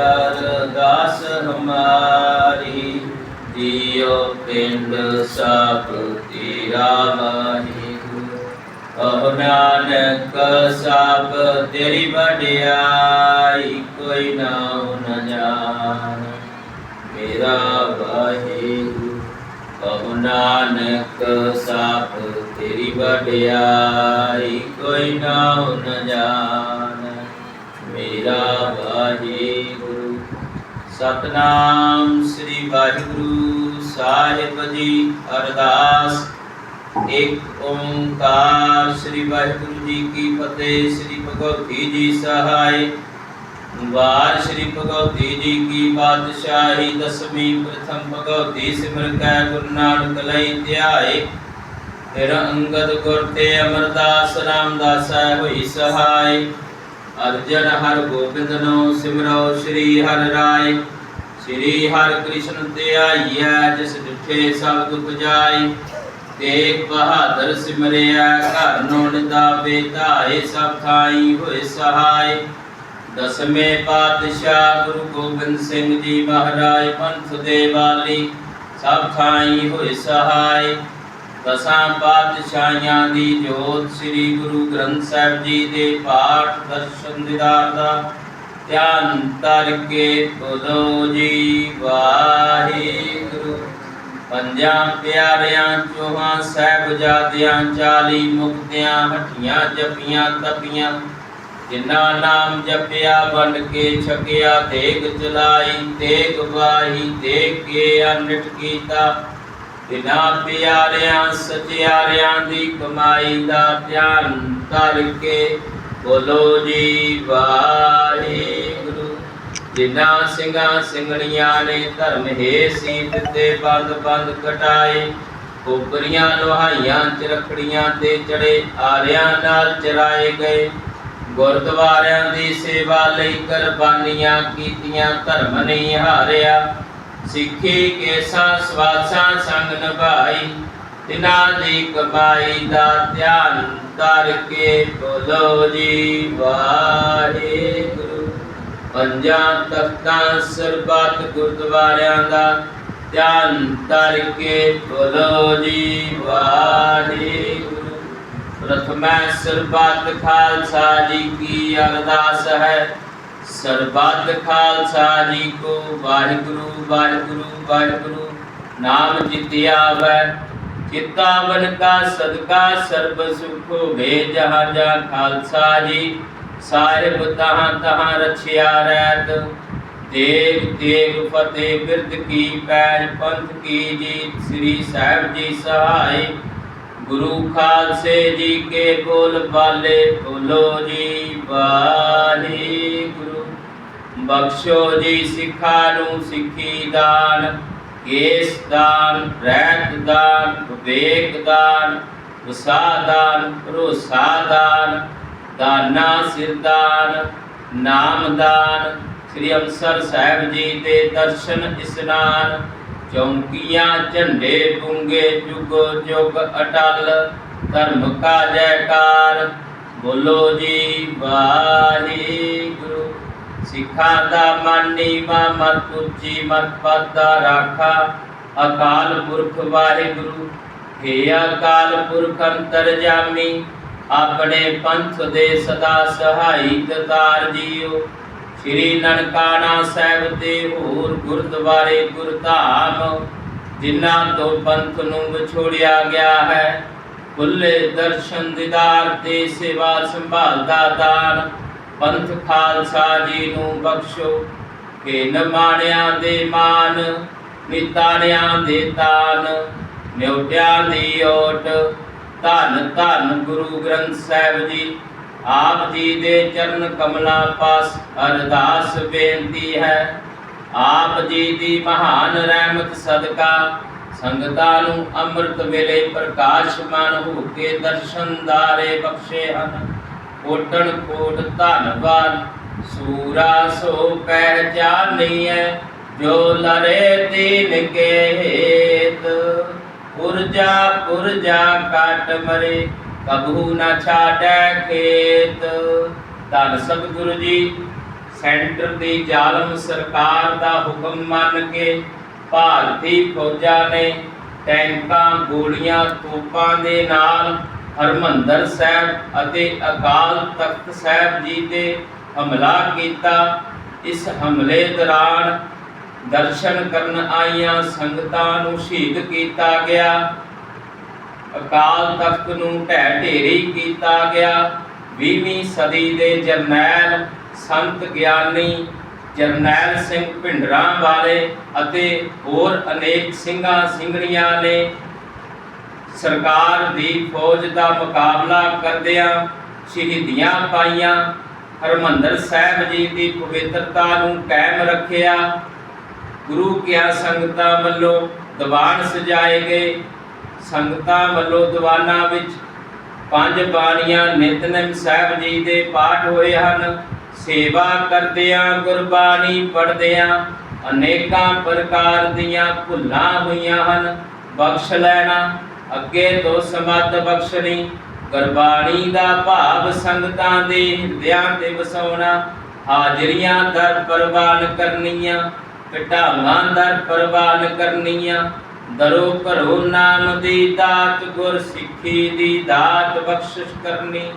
ਅਰਦਾਸ ਹਮਾਰੀ, ਜੀਉ ਪਿੰਡ ਸਭ ਤੇਰਾ ਵਾਹਿਗੁਰੂ ਕਹੁ ਨਾਨਕ ਸਭ ਤੇਰੀ ਵਡਿਆਈ, ਕੋਈ ਨਾਉ ਨ ਜਾਣ। ਮੇਰਾ ਵਾਹਿਗੁਰੂ ਕਹੁ ਨਾਨਕ ਸਭ ਤੇਰੀ ਵਡਿਆਈ, ਕੋਈ ਨਾਉ ਨ ਜਾਣ। ਮੇਰਾ ਵਾਹਿਗੁਰੂ ਸਤਨਾਮ ਸ੍ਰੀ ਵਾਹਿਗੁਰੂ ਸਾਹਿਬ ਜੀ ਅਰਦਾਸ। ਇੱਕ ਓੰਕਾਰ ਸ੍ਰੀ ਵਾਹਿਗੁਰੂ ਜੀ ਕੀ ਫਤਿਹ, ਸ੍ਰੀ ਭਗਵਤੀ ਜੀ ਸਹਾਇ। ਵਾਰ ਸ੍ਰੀ ਭਗਵਤੀ ਜੀ ਕੀ ਬਾਦਸ਼ਾਹੀ ਦਸਵੀਂ ਪ੍ਰਥਮ ਭਗਵਤੀ ਸਿਮਰ ਕੈ ਗੁਰੂ ਨਾਨਕ ਲਈ ਧਿਆਏ। ਫਿਰ ਅੰਗਦ ਗੁਰ ਤੇ ਅਮਰਦਾਸ ਰਾਮਦਾਸ ਹੋਈ ਸਹਾਇ। ਅਰਜਨ ਹਰ ਗੋਬਿੰਦ ਨੋ ਸਿਮਰੋ ਸ੍ਰੀ ਹਰਿ ਰਾਏ। ਸ੍ਰੀ ਹਰਿ ਕ੍ਰਿਸ਼ਨ ਧਿਆਈਐ ਜਿਸ ਡਿਠੇ ਸਭ ਦੁਖ ਜਾਏ। ਤੇਗ ਬਹਾਦਰ ਸਿਮਰਿਆ ਘਰ ਨੋ ਨਿਦਾਵੇ ਧਾਏ ਸਭ ਥਾਈ ਹੋਏ ਸਹਾਈ ਦਸਵੇਂ ਪਾਤਸ਼ਾਹ ਗੁਰੂ ਗੋਬਿੰਦ ਸਿੰਘ ਜੀ ਮਹਾਰਾਜ, ਪੰਥ ਦੇ ਵਾਲੀ, ਸਭ ਥਾਈ ਹੋਏ ਸਹਾਈ ਦਸਾਂ ਪਾਤਸ਼ਾਹਾਂ ਦੀ ਜੋਤ ਸ੍ਰੀ ਗੁਰੂ ਗ੍ਰੰਥ ਸਾਹਿਬ ਜੀ ਦੇ ਪਾਠ ਦਰਸ਼ਨ ਦਿਦਾਰ ਦਾ ਧਿਆਨ ਧਰ ਬੋਲੋ ਜੀ, ਵਾਹਿਗੁਰੂ। ਪੰਜਾਂ ਪਿਆਰਿਆਂ, ਚੋਹਾਂ ਸਾਹਿਬਜ਼ਾਦਿਆਂ, ਚਾਲੀ ਮੁਕਤਿਆਂ ਹੱਟੀਆਂ ਜਪੀਆਂ ਤਪੀਆਂ, ਜਿਨ੍ਹਾਂ ਨਾਮ ਜਪਿਆ, ਵੰਡ ਕੇ ਛਕਿਆ, ਦੇਗ ਚਲਾਈ, ਦੇਗ ਵਾਹੀ ਦੇਗ ਕੇ ਅਨਿਟ ਕੀਤਾ ਬਿਨਾ ਪਿਆਰਿਆਂ, ਸਚਿਆਰਿਆਂ ਦੀ ਕਮਾਈ ਦਾ ਧਿਆਨ ਧਰ ਬੋਲੋ ਜੀ, ਵਾਹਿਗੁਰੂ। ਜਿਨ੍ਹਾਂ ਸਿੰਘਾਂ ਸਿੰਘਣੀਆਂ ਨੇ ਧਰਮ ਹੈ ਸੀਤ ਤੇ ਬੰਦ ਬੰਦ ਕਟਾਏ ਕੋਪਰੀਆਂ ਲੋਹਾਈਆਂ ਚ ਤੇ ਚੜੇ, ਆਰਿਆਂ ਨਾਲ ਚਰਾਏ ਗਏ। ਗੁਰਦੁਆਰਿਆਂ ਦੀ ਸੇਵਾ ਲਈ ਕੁਰਬਾਨੀਆਂ ਕੀਤੀਆਂ, ਧਰਮ ਨਹੀਂ ਹਾਰਿਆ। ਸਿੱਖੀ ਕੇਸਾਂ ਸਵਾਸਾਂ ਸੰਗ ਨਿਭਾਈ, ਤਿਨਾਂ ਦੀ ਕਮਾਈ ਦਾ ਧਿਆਨ ਧਰ ਕੇ ਬੋਲੋ ਜੀ, ਵਾਹਿਗੁਰੂ। ਪੰਜਾਂ ਤਖਤਾਂ ਸਰਬੱਤ ਗੁਰਦੁਆਰਿਆਂ ਦਾ ਧਿਆਨ ਧਰ ਕੇ ਬੋਲੋ ਜੀ, ਵਾਹਿਗੁਰੂ। ਪ੍ਰਥਮੈ ਸਰਬੱਤ ਖਾਲਸਾ ਜੀ ਕੀ ਅਰਦਾਸ ਹੈ। ਸਰਬੱਤ ਖਾਲਸਾ ਜੀ ਕੋ ਵਾਹਿਗੁਰੂ ਵਾਹਿਗੁਰੂ ਵਾਹਿਗੁਰੂ। ਨਾਮ ਜਿਤਿਆ ਵੈ, ਚਿਤਾਵਨ ਕਾ ਸਦਕਾ ਸਰਬ ਸੁਖ ਹੋਵੇ ਜਹਾਂ ਜਹਾਂ ਖਾਲਸਾ ਜੀ। ਸਾਹਿਬ ਤਹਾਂ ਤਹਾਂ ਰਛਿਆ ਰਹਿਤ। ਦੇਵ ਦੇਵ ਫਤਿਹ ਬਿਰਦ ਕੀ ਪੈਜ ਪੰਥ ਕੀ ਜੀਤ, ਸ੍ਰੀ ਸਾਹਿਬ ਜੀ ਸਹਾਈ। ਗੁਰੂ ਖਾਲਸੇ ਜੀ ਕੇ ਬੋਲ ਬਾਲੇ ਬੋਲੋ ਜੀ ਵਾਹਿਗੁਰੂ ਬਖਸ਼ੋ ਜੀ ਸਿੱਖਾਂ ਨੂੰ ਸਿੱਖੀ ਦਾਨ, ਕੇਸ ਦਾਨ, ਰਹਿਤ ਦਾਨ, ਵਿਵੇਕ ਦਾਨ ਵਸਾਦਾਨ ਭਰੋਸਾ ਦਾਨ, ਦਾਨਾ ਸਿਰਦਾਨ ਨਾਮਦਾਨ ਸ੍ਰੀ ਅੰਮ੍ਰਿਤਸਰ ਸਾਹਿਬ ਜੀ ਦੇ ਦਰਸ਼ਨ ਇਸਨਾਨ ਚੌਂਕੀਆਂ ਝੰਡੇ ਬੁੰਗੇ ਜੁਗ ਜੁਗ ਅਟਲ, ਧਰਮ ਕਾ ਜੈਕਾਰ ਬੋਲੋ ਜੀ, ਵਾਹਿਗੁਰੂ। ਸਿੱਖਾਂ ਦਾ ਮਨ ਨੀਵਾ ਮਤ ਉੱਚੀ ਮਤ ਪਦਾ ਰਾਖਾ। ਅਕਾਲ ਪੁਰਖ ਵਾਹਿਗੁਰੂ, ਹੇ ਅਕਾਲ ਪੁਰਖ ਅੰਤਰ ਜਾਮੀ ਆਪਣੇ ਪੰਥ ਦੇ ਸਦਾ ਸਹਾਈ ਦਤਾਰ ਜੀਓ। ਸ੍ਰੀ ਨਨਕਾਣਾ ਸਾਹਿਬ ਦੇ ਹੋਰ ਗੁਰਦੁਆਰੇ ਗੁਰਧਾਮ, ਜਿਨ੍ਹਾਂ ਤੋਂ ਪੰਥ ਨੂੰ ਵਿਛੋੜਿਆ ਗਿਆ ਹੈ। ਖੁੱਲੇ ਦਰਸ਼ਨ ਦਿਦਾਰ ਤੇ ਸੇਵਾ ਸੰਭਾਲ ਦਾ ਦਾਨ, ਪੰਥ ਖਾਲਸਾ ਜੀ ਨੂੰ ਬਖਸ਼ੋ। ਕਿ ਨਮਾਣਿਆਂ ਦੇ ਮਾਨ, ਨਿਤਾਣਿਆਂ ਦੇ ਤਾਨ, ਨਿਉਟਿਆਂ ਦੀ ਓਟ। ਧੰਨ ਧੰਨ ਗੁਰੂ ਗ੍ਰੰਥ ਸਾਹਿਬ ਜੀ। ਆਪ ਜੀ ਦੇ ਚਰਨ ਕਮਲਾਂ ਪਾਸ ਅਰਦਾਸ ਬੇਨਤੀ ਹੈ। ਆਪ ਜੀ ਦੀ ਮਹਾਨ ਰਹਿਮਤ ਸਦਕਾ ਸੰਗਤਾਂ ਨੂੰ ਅੰਮ੍ਰਿਤ ਵੇਲੇ ਪ੍ਰਕਾਸ਼ਮਾਨ ਹੋ ਕੇ ਦਰਸ਼ਨਦਾਰੇ ਬਖਸ਼ੇ ਹਨ। ਕੋਟਣ ਕੋਟ ਧੰਨਵਾਦ, ਸੂਰਾ ਸੋ ਪਹਿਚਾਨੀਐ ਜੋ ਲਰੇ ਦੀਨ ਕੇ ਹੇਤ ਪੁਰਜਾ ਪੁਰਜਾ ਕਾਟ ਮਰੇ ਕਬਹੂ ਨਾ ਛਾੜੈ ਖੇਤ। ਧੰਨ ਸਤਿਗੁਰੂ ਜੀ, ਸੈਂਟਰ ਦੀ ਜ਼ਾਲਮ ਸਰਕਾਰ ਦਾ ਹੁਕਮ ਮੰਨ ਕੇ ਭਾਰਤੀ ਫੌਜਾਂ ਨੇ ਟੈਂਕਾਂ, ਗੋਲੀਆਂ, ਤੋਪਾਂ ਦੇ ਨਾਲ ਹਰਮੰਦਰ ਸਾਹਿਬ ਅਤੇ ਅਕਾਲ ਤਖਤ ਸਾਹਿਬ ਜੀ ਤੇ ਹਮਲਾ ਕੀਤਾ। ਇਸ ਹਮਲੇ ਦੌਰਾਨ ਦਰਸ਼ਨ ਕਰਨ ਆਈਆਂ ਸੰਗਤਾਂ ਨੂੰ ਸ਼ਹੀਦ ਕੀਤਾ ਗਿਆ। ਅਕਾਲ ਤਖਤ ਨੂੰ ਢਹਿ ਢੇਰੀ ਕੀਤਾ ਗਿਆ। 20ਵੀਂ ਸਦੀ ਦੇ ਜਰਨੈਲ ਸੰਤ ਗਿਆਨੀ ਜਰਨੈਲ ਸਿੰਘ ਭਿੰਡਰਾਂ ਵਾਲੇ ਅਤੇ ਹੋਰ ਅਨੇਕ ਸਿੰਘਾਂ ਸਿੰਘਣੀਆਂ ਨੇ ਸਰਕਾਰ ਦੀ ਫੌਜ ਦਾ ਮੁਕਾਬਲਾ ਕਰਦਿਆਂ ਸ਼ਹੀਦੀਆਂ ਪਾਈਆਂ। ਹਰਮੰਦਰ ਸਾਹਿਬ ਜੀ ਦੀ ਪਵਿੱਤਰਤਾ ਨੂੰ ਕਾਇਮ ਰੱਖਿਆ। ਗੁਰੂ ਕਿਆ ਸੰਗਤਾਂ ਵੱਲੋਂ ਦੀਵਾਨ ਸਜਾਏ ਗਏ। ਸੰਗਤਾਂ ਵੱਲੋਂ ਦੀਵਾਨਾਂ ਵਿੱਚ ਪੰਜ ਬਾਣੀਆਂ ਨਿਤਨੇਮ ਸਾਹਿਬ ਜੀ ਦੇ ਪਾਠ ਹੋਏ ਹਨ। ਸੇਵਾ ਕਰਦਿਆਂ ਗੁਰਬਾਣੀ ਪੜ੍ਹਦਿਆਂ ਅਨੇਕਾਂ ਪ੍ਰਕਾਰ ਦੀਆਂ ਭੁੱਲਾਂ ਹੋਈਆਂ ਹਨ। ਬਖਸ਼ ਲੈਣਾ, ਅੱਗੇ ਤੋਂ ਸਮੱਤ ਬਖਸ਼ਣੀ। ਗੁਰਬਾਣੀ ਦਾ ਭਾਵ ਸੰਗਤਾਂ ਦੇ ਹਿਰਦਿਆਂ ਤੇ ਵਸਾਉਣਾ। ਹਾਜ਼ਰੀਆਂ ਦਰ ਪ੍ਰਵਾਨ ਕਰਨੀਆਂ, ਘਟਾਵਾਂ ਦਰ ਪ੍ਰਵਾਨ ਕਰਨੀਆਂ। ਦਰੋ ਘਰੋ ਨਾਮ ਦੀ ਦਾਤ ਗੁਰ ਸਿੱਖੀ ਦੀ ਦਾਤ ਬਖਸ਼ਿਸ਼ ਕਰਨੀ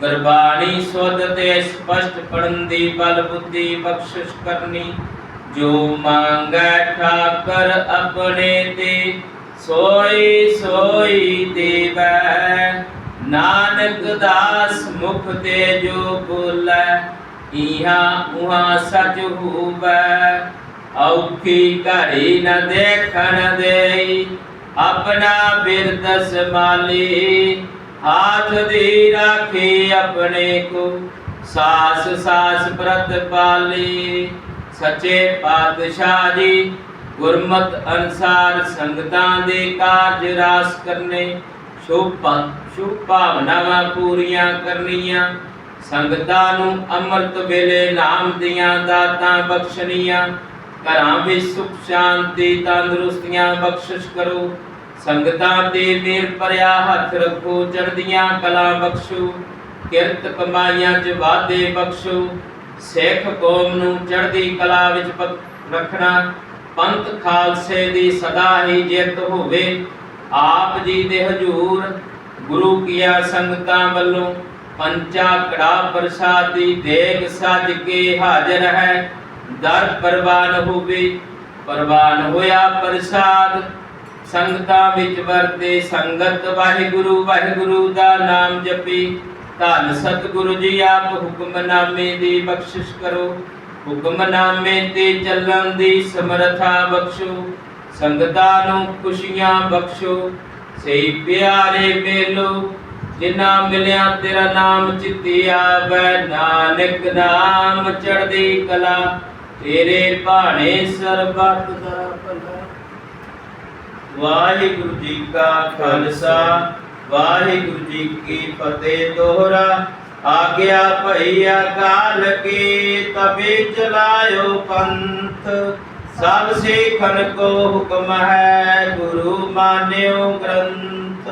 ਗੁਰਬਾਣੀ ਸੁਧ ਤੇ ਸਪਸ਼ਟ ਪੜਨ ਦੀ ਬਲ ਬੁੱਧੀ ਬਖਸ਼ਿਸ਼ ਕਰਨੀ ਜੋ ਮੰਗੈ ਠਾਕਰ ਆਪਣੇ ਤੇ ਸੋਈ ਸੋਈ ਦੇਵੈ ਨਾਨਕ ਦਾਸ ਮੁਖ ਤੇ ਜੋ ਬੋਲੇ ਇਹਾ ਉਹਾ ਸਚ ਹੋਵੈ ਔਖੀ ਘੜੀ ਨ ਦੇਖਣ ਦੇਈ, ਆਪਣਾ ਬਿਰਦ ਸੰਭਾਲੀ ਹਾਥ ਦੀ ਰਾਖੀ ਆਪਣੇ ਕੋ, ਸਾਸ ਸਾਸ ਪ੍ਰਤ ਪਾਲੀ। ਸੱਚੇ ਪਾਤਸ਼ਾਹ ਜੀ, ਗੁਰਮਤ ਅਨਸਾਰ ਸੰਗਤਾਂ ਦੇ ਕਾਰਜ ਰਾਸ ਕਰਨੇ। ਸ਼ੁਭ ਸ਼ੁਭ ਭਾਵਨਾਵਾਂ ਪੂਰੀਆਂ ਕਰਨੀਆਂ। ਸੰਗਤਾਂ ਨੂੰ ਅੰਮ੍ਰਿਤ ਵੇਲੇ ਨਾਮ ਦੀਆਂ ਦਾਤਾਂ ਬਖਸ਼ਣੀਆਂ। ਘਰਾਂ ਵਿੱਚ ਸੁਖ ਸ਼ਾਂਤੀ, ਤੰਦਰੁਸਤੀਆਂ ਬਖਸ਼ਿਸ਼ ਕਰੋ। ਸੰਗਤਾਂ ਤੇ ਮੇਰ ਭਰਿਆ ਹੱਥ ਰੱਖੋ, ਚੜ੍ਹਦੀਆਂ ਕਲਾ ਬਖਸ਼ੋ, ਕਿਰਤ ਕਮਾਈਆਂ ਚ ਵਾਧੇ ਬਖਸ਼ੋ। ਸਿੱਖ ਕੌਮ ਨੂੰ ਚੜ੍ਹਦੀ ਕਲਾ ਵਿੱਚ ਰੱਖਣਾ, ਪੰਥ ਖਾਲਸੇ ਦੀ ਸਦਾ ਹੀ ਜਿੱਤ ਹੋਵੇ। ਆਪ ਜੀ ਦੇ ਹਜੂਰ, ਗੁਰੂ ਕੀਆ ਸੰਗਤਾਂ ਵੱਲੋਂ ਪੰਚਾ ਕੜਾ ਦੀ ਦੇਗ ਸੱਜ ਕੇ ਹਾਜ਼ਰ ਹੈ। ਦਰ ਪ੍ਰਵਾਨ ਹੋਵੇ, ਪ੍ਰਵਾਨ ਹੋਇਆ ਪ੍ਰਸਾਦ। ਸੰਗਤਾਂ ਵਿੱਚ ਵਰਤੇ ਸੰਗਤ, ਵਾਹਿਗੁਰੂ ਵਾਹਿਗੁਰੂ ਦਾ ਨਾਮ ਜਪੀ। ਧੰਨ ਸਤਿਗੁਰੂ ਜੀ, ਆਪ ਹੁਕਮਨਾਮੇ ਦੀ ਬਖਸ਼ਿਸ਼ ਕਰੋ। ਹੁਕਮਨਾਮੇ ਤੇ ਚੱਲਣ ਦੀ ਸਮਰਥਾ ਬਖਸ਼ੋ। ਸੰਗਤਾਂ ਨੂੰ ਖੁਸ਼ੀਆਂ ਬਖਸ਼ੋ। ਸਹੀ ਪਿਆਰੇ ਮੇਲੋ ਜਿਨ੍ਹਾਂ ਮਿਲਿਆ ਤੇਰਾ ਨਾਮ ਚਿੱਤੀ ਆਵੈ। ਨਾਨਕ ਨਾਮ ਚੜ੍ਹਦੀ ਕਲਾ ਤੇਰੇ ਭਾਣੇ ਸਰਬੱਤ ਦਾ ਭਲਾ। ਵਾਹਿਗੁਰੂ ਜੀ ਕਾ ਖਾਲਸਾ, ਵਾਹਿਗੁਰੂ ਜੀ ਕੀ ਫਤਿਹ ਦੋਹਰਾ ਆਗਿਆ ਭਈ ਅਕਾਲ ਕੀ ਤਬੇ ਚਲਾਇਓ ਪੰਥ। ਸਭ ਸਿੱਖਨ ਕੋ ਹੁਕਮ ਹੈ ਗੁਰੂ ਮਾਨਿਓ ਗ੍ਰੰਥ।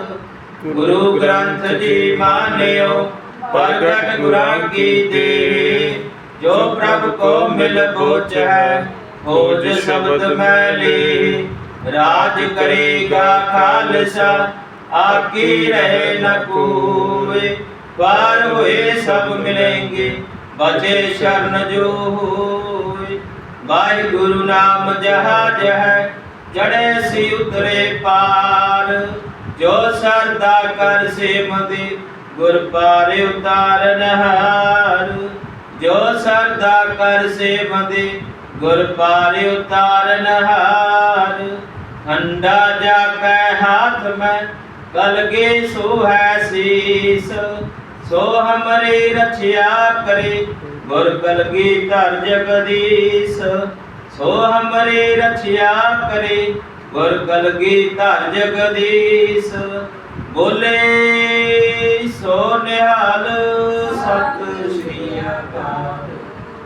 ਗੁਰੂ ਗ੍ਰੰਥ ਜੀ ਮਾਨਿਓ, ਪ੍ਰਗਟ ਗੁਰਾਂ ਕੀ ਦੇ ਜੋ ਪ੍ਰਭ ਕੋ ਮਿਲ ਬੋਚ ਹੈ ਹੋਜ ਸ਼ਬਦ ਮੈਲੀ। ਰਾਜ ਕਰੇਗਾ ਖਾਲਸਾ, ਆਕੀ ਰਹੇ ਨ ਕੋਏ ਪਾਰ ਹੋਏ ਸਭ ਮਿਲेंगे ਬਚੇ ਸ਼ਰਨ ਜੋ ਹੋਏ ਵਾਹਿਗੁਰੂ ਨਾਮ ਜਹਾਜ ਹੈ, ਜੜੇ ਸੀ ਉਤਰੇ ਪਾਰ। ਜੋ ਸਰਦਾ ਕਰ ਸੇਮਦੇ ਗੁਰ ਪਾਰ ਉਤਾਰਨ ਹਾਰ। ਜੋ ਸਰਦਾ ਕਰ ਸੇਮਦੇ ਗੁਰ ਪਾਰ ਉਤਾਰਨ ਹਾਰ। ਹੰਡਾ ਜਾ ਕੈ ਹਾਥ ਮੈਂ ਕਲਗੇ ਸੋ ਹੈ ਸੀਸ। ਸੋ ਹਮਰੇ ਰਛਿਆ ਕਰੇ, ਗੁਰ ਕਲਗੀ ਧਰ ਜਗਦੀਸ਼। ਸੋ ਹਮਰੇ ਰਛਿਆ ਕਰੇ, ਗੁਰ ਕਲਗੀ ਧਰ ਜਗਦੀਸ਼। ਬੋਲੇ ਸੋ ਨਿਹਾਲ ਸਤਿ